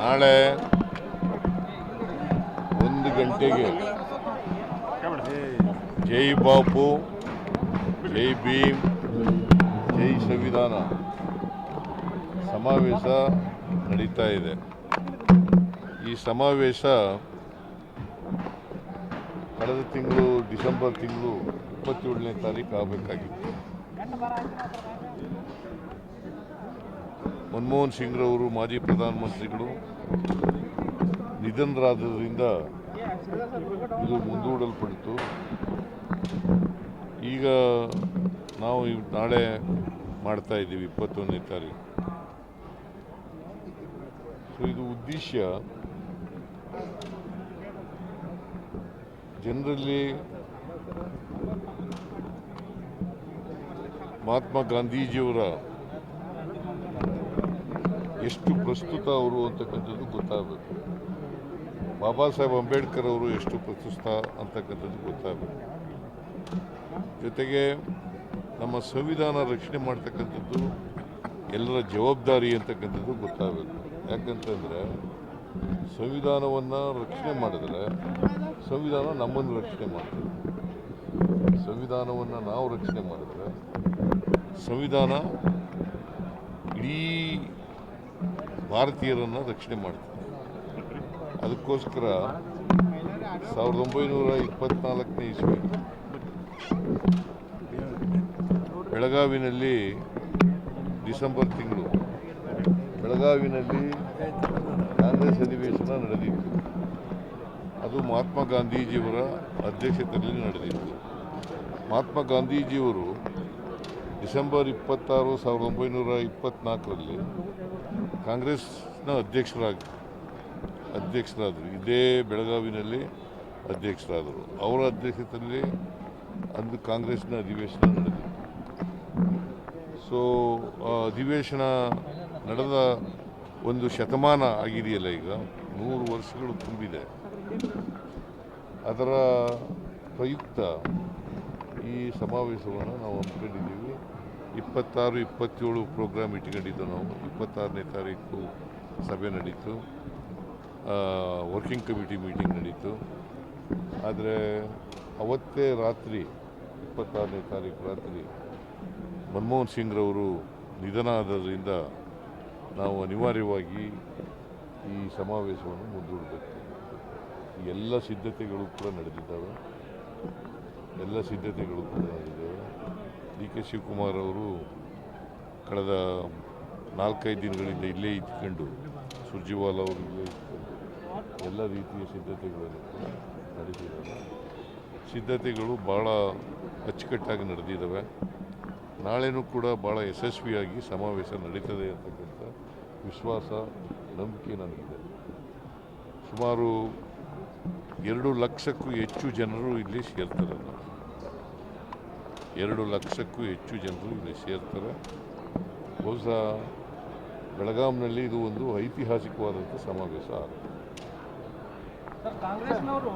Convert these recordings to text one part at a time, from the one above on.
ನಾಳೆ ಒಂದು ಗಂಟೆಗೆ ಜೈ ಬಾಪು, ಜೈ ಭೀಮ್, ಜೈ ಸಂವಿಧಾನ ಸಮಾವೇಶ ನಡೀತಾ ಇದೆ. ಈ ಸಮಾವೇಶ ಕಳೆದ ತಿಂಗಳು ಡಿಸೆಂಬರ್ ತಿಂಗಳು ಇಪ್ಪತ್ತೇಳನೇ ತಾರೀಕು ಆಗಬೇಕಾಗಿತ್ತು. ಮನಮೋಹನ್ ಸಿಂಗ್ರವರು ಮಾಜಿ ಪ್ರಧಾನಮಂತ್ರಿಗಳು ನಿಧನರಾದ್ದರಿಂದ ಇದು ಮುಂದೂಡಲ್ಪಡಿತು. ಈಗ ನಾವು ನಾಳೆ ಮಾಡ್ತಾ ಇದ್ದೀವಿ ಇಪ್ಪತ್ತೊಂದನೇ ತಾರೀಕು. ಸೊ ಇದು ಉದ್ದೇಶ. ಜನರಲ್ಲಿ ಮಹಾತ್ಮ ಗಾಂಧೀಜಿಯವರ ಎಷ್ಟು ಪ್ರಸ್ತುತ ಅವರು ಅಂತಕ್ಕಂಥದ್ದು ಗೊತ್ತಾಗಬೇಕು. ಬಾಬಾ ಸಾಹೇಬ್ ಅಂಬೇಡ್ಕರ್ ಅವರು ಎಷ್ಟು ಪ್ರಸ್ತುತ ಅಂತಕ್ಕಂಥದ್ದು ಗೊತ್ತಾಗಬೇಕು. ಜೊತೆಗೆ ನಮ್ಮ ಸಂವಿಧಾನ ರಕ್ಷಣೆ ಮಾಡ್ತಕ್ಕಂಥದ್ದು ಎಲ್ಲರ ಜವಾಬ್ದಾರಿ ಅಂತಕ್ಕಂಥದ್ದು ಗೊತ್ತಾಗಬೇಕು. ಯಾಕಂತಂದರೆ ಸಂವಿಧಾನವನ್ನು ರಕ್ಷಣೆ ಮಾಡಿದ್ರೆ ಸಂವಿಧಾನ ನಮ್ಮನ್ನು ರಕ್ಷಣೆ ಮಾಡ್ತದೆ. ಸಂವಿಧಾನವನ್ನು ನಾವು ರಕ್ಷಣೆ ಮಾಡಿದ್ರೆ ಸಂವಿಧಾನ ಇಡೀ ಭಾರತೀಯರನ್ನು ರಕ್ಷಣೆ ಮಾಡ್ತಾರೆ ಅದಕ್ಕೋಸ್ಕರ ಸಾವಿರದ ಒಂಬೈನೂರ ಇಪ್ಪತ್ನಾಲ್ಕನೇ ಇಸ್ವಿ ಬೆಳಗಾವಿನಲ್ಲಿ ಡಿಸೆಂಬರ್ ತಿಂಗಳು. ಬೆಳಗಾವಿನಲ್ಲಿ ಕಾಂಗ್ರೆಸ್ ಅಧಿವೇಶನ ನಡೆದಿತ್ತು ಅದು ಮಹಾತ್ಮ ಗಾಂಧೀಜಿಯವರ ಅಧ್ಯಕ್ಷತೆಯಲ್ಲಿ ನಡೆದಿತ್ತು ಮಹಾತ್ಮ ಗಾಂಧೀಜಿಯವರು ಡಿಸೆಂಬರ್ ಇಪ್ಪತ್ತಾರು ಸಾವಿರದ ಒಂಬೈನೂರ ಇಪ್ಪತ್ನಾಲ್ಕರಲ್ಲಿ ಕಾಂಗ್ರೆಸ್ನ ಅಧ್ಯಕ್ಷರಾಗಿ, ಅಧ್ಯಕ್ಷರಾದರು. ಇದೇ ಬೆಳಗಾವಿನಲ್ಲಿ ಅಧ್ಯಕ್ಷರಾದರು. ಅವರ ಅಧ್ಯಕ್ಷತೆಯಲ್ಲಿ ಅಂದು ಕಾಂಗ್ರೆಸ್ನ ಅಧಿವೇಶನ ನಡೆದಿತ್ತು. ಸೊ ಅಧಿವೇಶನ ನಡೆದ ಒಂದು ಶತಮಾನ ಆಗಿದೆಯಲ್ಲ ಈಗ? ನೂರು ವರ್ಷಗಳು ತುಂಬಿದೆ. ಅದರ ಪ್ರಯುಕ್ತ ಈ ಸಮಾವೇಶವನ್ನು ನಾವು ಹಮ್ಮಿಕೊಂಡಿದ್ದೀವಿ. ಇಪ್ಪತ್ತಾರು, ಇಪ್ಪತ್ತೇಳು ಪ್ರೋಗ್ರಾಮ್ ಇಟ್ಕೊಂಡಿದ್ದು ನಾವು. ಇಪ್ಪತ್ತಾರನೇ ತಾರೀಕು ಸಭೆ ನಡೀತು. ವರ್ಕಿಂಗ್ ಕಮಿಟಿ ಮೀಟಿಂಗ್ ನಡೀತು. ಆದರೆ ಅವತ್ತೇ ರಾತ್ರಿ, ಇಪ್ಪತ್ತಾರನೇ ತಾರೀಕು ರಾತ್ರಿ ಮನಮೋಹನ್ ಸಿಂಗ್ರವರು ನಿಧನ ಆದ್ದರಿಂದ ನಾವು ಅನಿವಾರ್ಯವಾಗಿ ಈ ಸಮಾವೇಶವನ್ನು ಮುಂದೂಡಬೇಕು. ಎಲ್ಲ ಸಿದ್ಧತೆಗಳು ಕೂಡ ನಡೆದಿದ್ದಾವೆ. ಎಲ್ಲ ಸಿದ್ಧತೆಗಳು ಕೂಡ ನಡೆದಿದ್ದಾವೆ. ಡಿ ಕೆ ಶಿವಕುಮಾರ್ ಅವರು ಕಳೆದ ನಾಲ್ಕೈದು ದಿನಗಳಿಂದ ಇಲ್ಲೇ ಇದ್ಕೊಂಡು ಸುರ್ಜಿವಾಲ ಅವರು ಇಲ್ಲೇ ಎಲ್ಲ ರೀತಿಯ ಸಿದ್ಧತೆಗಳನ್ನು ಕೂಡ ನಡೆದಿದ್ದಾವೆ ಸಿದ್ಧತೆಗಳು ಭಾಳ ಅಚ್ಚುಕಟ್ಟಾಗಿ ನಡೆದಿದ್ದಾವೆ. ನಾಳೆನೂ ಕೂಡ ಭಾಳ ಯಶಸ್ವಿಯಾಗಿ ಸಮಾವೇಶ ನಡೀತದೆ ಅಂತಕ್ಕಂಥ ವಿಶ್ವಾಸ, ನಂಬಿಕೆ ನನಗಿದೆ. ಸುಮಾರು ಎರಡು ಲಕ್ಷಕ್ಕೂ ಹೆಚ್ಚು ಜನರು ಇಲ್ಲಿ ಸೇರ್ತಾರೆ. ಎರಡು ಲಕ್ಷಕ್ಕೂ ಹೆಚ್ಚು ಜನರು ಇಲ್ಲಿ ಸೇರ್ತಾರೆ. ಬಹುಶಃ ಬೆಳಗಾಂನಲ್ಲಿ ಇದು ಒಂದು ಐತಿಹಾಸಿಕವಾದಂಥ ಸಮಾವೇಶ ಆಗುತ್ತೆ. ಸರ್ ಕಾಂಗ್ರೆಸ್ನವರು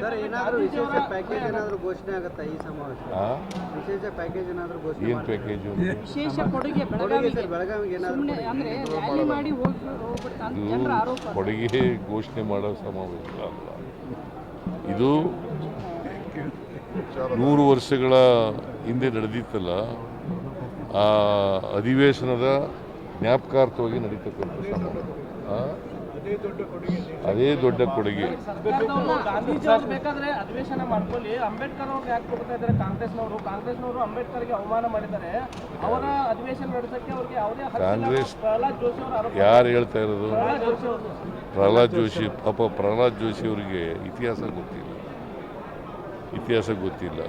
ಸರ್ ಏನಾದರೂ ವಿಶೇಷ ಪ್ಯಾಕೇಜ್ ಏನಾದರೂ ಘೋಷಣೆ ಆಗುತ್ತಾ ಈ ಸಮಾವೇಶ? ಆ? ವಿಶೇಷ ಪ್ಯಾಕೇಜ್ ಏನಾದರೂ ಘೋಷಣೆ ಏನು ಪ್ಯಾಕೇಜು ವಿಶೇಷ ಕೊಡುಗೆ ಕೊಡುಗೆ ಬೆಳಗಾವಿಗೆ ಬೆಳಗಾವಿಗೆ ಏನಾದರೂ ಸುಮ್ಮನೆ ಅಂದ್ರೆ ರ್ಯಾಲಿ ಮಾಡಿ ಹೋಗಿ ಹೋಗ್ಬಿಡ್ತಾ ಇದು ಆರೋಪ ಕೊಡುಗೆ ಘೋಷಣೆ ಮಾಡೋ ಸಮಾವೇಶ ಅಲ್ಲ. ಇದು ನೂರು ವರ್ಷಗಳ ಹಿಂದೆ ನಡೆದಿತ್ತಲ್ಲ ಆ ಅಧಿವೇಶನದ ಜ್ಞಾಪಕಾರ್ಥವಾಗಿ ನಡೀತಕ್ಕಂಥ? ಅದೇ ದೊಡ್ಡ ಕೊಡುಗೆ. ಕಾಂಗ್ರೆಸ್ ಯಾರು ಹೇಳ್ತಾ ಇರೋದು? ಪ್ರಹ್ಲಾದ್ ಜೋಶಿ ಪಾಪ ಪ್ರಹ್ಲಾದ್ ಜೋಶಿ ಅವರಿಗೆ ಇತಿಹಾಸ ಗೊತ್ತಿಲ್ಲ. ಇತಿಹಾಸ ಗೊತ್ತಿಲ್ಲ.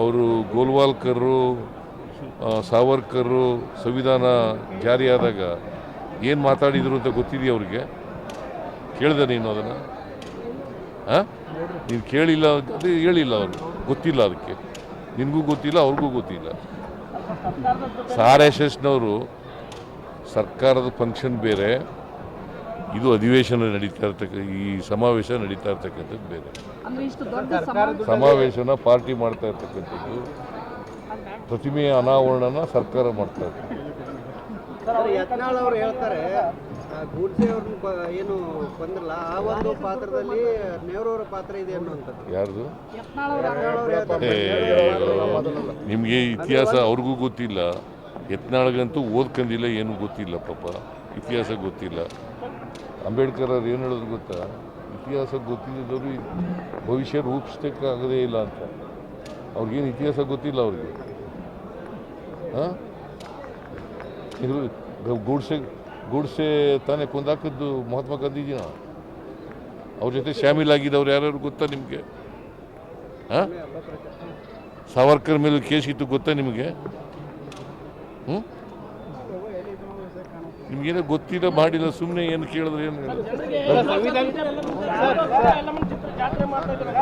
ಅವರು ಗೋಲ್ವಾಲ್ಕರು ಸಾವರ್ಕರ್, ಸಂವಿಧಾನ ಜಾರಿಯಾದಾಗ ಏನು ಮಾತಾಡಿದರು ಅಂತ ಗೊತ್ತಿದೆಯಾ ಅವ್ರಿಗೆ? ಕೇಳಿದೆ ನೀನು ಅದನ್ನು? ಹಾಂ ನೀನು ಕೇಳಿಲ್ಲ ಅದು ಹೇಳಿಲ್ಲ ಅವರು. ಗೊತ್ತಿಲ್ಲ ಅದಕ್ಕೆ. ನಿನಗೂ ಗೊತ್ತಿಲ್ಲ, ಅವ್ರಿಗೂ ಗೊತ್ತಿಲ್ಲ. ಸಾರ್ ಎಸ್ ಎಸ್ನವರು ಸರ್ಕಾರದ ಫಂಕ್ಷನ್ ಬೇರೆ. ಇದು ಅಧಿವೇಶನ ನಡೀತಾ ಇರ್ತಕ್ಕ ಈ ಸಮಾವೇಶ ನಡೀತಾ ಇರ್ತಕ್ಕಂಥದ್ದು ಬೇರೆ. ಅಂದ್ರೆ ಇಷ್ಟು ದೊಡ್ಡ ಸಮಾವೇಶನ ಪಾರ್ಟಿ ಮಾಡ್ತಾ ಇರ್ತಕ್ಕಂಥದ್ದು. ಪ್ರತಿಮೆಯ ಅನಾವರಣನ ಸರ್ಕಾರ ಮಾಡ್ತಾ ಇರ್ತದೆ. ಸರ್ ಯತ್ನಾಳ್ ಅವರು ಹೇಳ್ತಾರೆ ಗೂಡ್ಸೆ ಅವ್ರನ್ನ ಏನು ಕೊಂದ್ರಲ್ಲ ಆ ಒಂದು ಪಾತ್ರದಲ್ಲಿ ನೆಹರು ಅವರ ಪಾತ್ರ ಇದೆ ಅನ್ನುವಂಥದ್ದು. ಯಾರ್ದು? ಯತ್ನಾಳ್ ಅವ್ರ ಹೇಳ್ತಾರೆ. ನಿಮಗೆ ಇತಿಹಾಸ ಅವ್ರಿಗೂ ಗೊತ್ತಿಲ್ಲ. ಯತ್ನಾಳ್ಗಂತೂ ಓದ್ಕಂದಿಲ್ಲ ಏನು ಗೊತ್ತಿಲ್ಲ ಪಾಪ. ಇತಿಹಾಸ ಗೊತ್ತಿಲ್ಲ. ಅಂಬೇಡ್ಕರ್ ಅವ್ರು ಏನು ಹೇಳಿದ್ರು ಗೊತ್ತಾ? ಇತಿಹಾಸ ಗೊತ್ತಿದ್ದವರು ಭವಿಷ್ಯ ರೂಪಿಸ್ಲಿಕ್ಕಾಗದೇ ಇಲ್ಲ ಅಂತ. ಅವ್ರಿಗೇನು ಇತಿಹಾಸ ಗೊತ್ತಿಲ್ಲ ಅವ್ರಿಗೆ. ಹಾಂ? ಇದು ಗೂಡ್ಸೆ ಗೂಡ್ಸೆ ತಾನೇ ಕೊಂದಾಕಿದ್ದು ಮಹಾತ್ಮ ಗಾಂಧೀಜಿನ. ಅವ್ರ ಜೊತೆ ಶಾಮೀಲಾಗಿದ್ದವ್ರು ಯಾರ್ಯಾರು ಗೊತ್ತಾ ನಿಮಗೆ? ಹಾಂ? ಸಾವರ್ಕರ್ ಮೇಲೆ ಕೇಸ್ ಇತ್ತು ಗೊತ್ತಾ ನಿಮಗೆ? ಹ್ಞೂ ನಿಮಗೇನೋ ಗೊತ್ತಿಲ್ಲ ಮಾಡಿಲ್ಲ ಸುಮ್ಮನೆ ಏನು ಕೇಳಿದ್ರೆ ಏನು ಜಾತ್ರೆ ಮಾಡ್ತಾ ಇದ್ದಾರೆ.